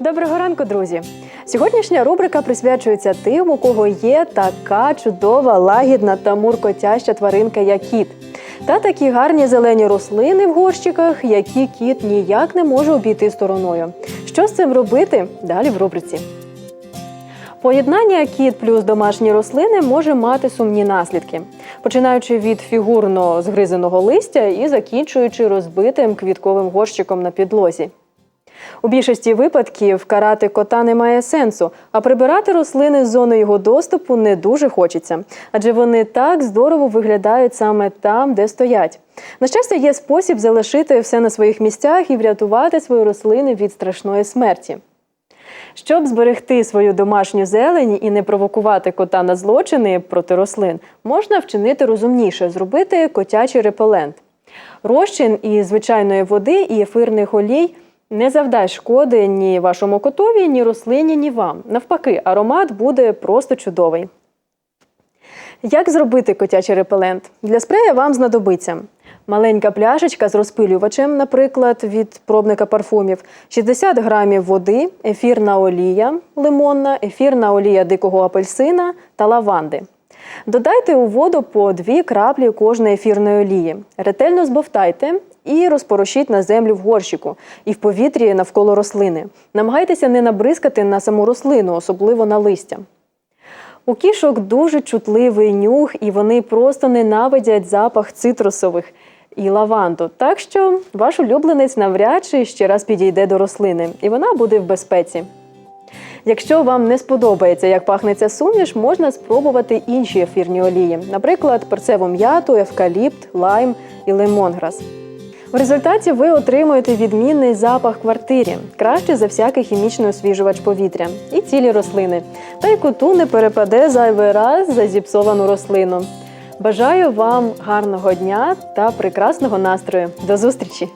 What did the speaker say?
Доброго ранку, друзі! Сьогоднішня рубрика присвячується тим, у кого є така чудова, лагідна та муркотяща тваринка, як кіт. Та такі гарні зелені рослини в горщиках, які кіт ніяк не може обійти стороною. Що з цим робити? Далі в рубриці. Поєднання кіт плюс домашні рослини може мати сумні наслідки, починаючи від фігурно згризеного листя і закінчуючи розбитим квітковим горщиком на підлозі. У більшості випадків карати кота не має сенсу, а прибирати рослини з зони його доступу не дуже хочеться, адже вони так здорово виглядають саме там, де стоять. На щастя, є спосіб залишити все на своїх місцях і врятувати свої рослини від страшної смерті. Щоб зберегти свою домашню зелень і не провокувати кота на злочини проти рослин, можна вчинити розумніше, зробити котячий репелент. Розчин із звичайної води і ефірних олій не завдасть шкоди ні вашому котові, ні рослині, ні вам. Навпаки, аромат буде просто чудовий. Як зробити котячий репелент? Для спрея вам знадобиться маленька пляшечка з розпилювачем, наприклад, від пробника парфумів, 60 грамів води, ефірна олія лимонна, ефірна олія дикого апельсина та лаванди. Додайте у воду по 2 краплі кожної ефірної олії. Ретельно збовтайте і розпорошіть на землю в горщику і в повітрі навколо рослини. Намагайтеся не набризкати на саму рослину, особливо на листя. У кішок дуже чутливий нюх, і вони просто ненавидять запах цитрусових і лаванду. Так що ваш улюбленець навряд чи ще раз підійде до рослини, і вона буде в безпеці. Якщо вам не сподобається, як пахне ця суміш, можна спробувати інші ефірні олії, наприклад, перцеву м'яту, евкаліпт, лайм і лемонграс. В результаті ви отримуєте відмінний запах квартирі, краще за всякий хімічний освіжувач повітря і цілі рослини. Та й коту не перепаде зайвий раз за зіпсовану рослину. Бажаю вам гарного дня та прекрасного настрою. До зустрічі!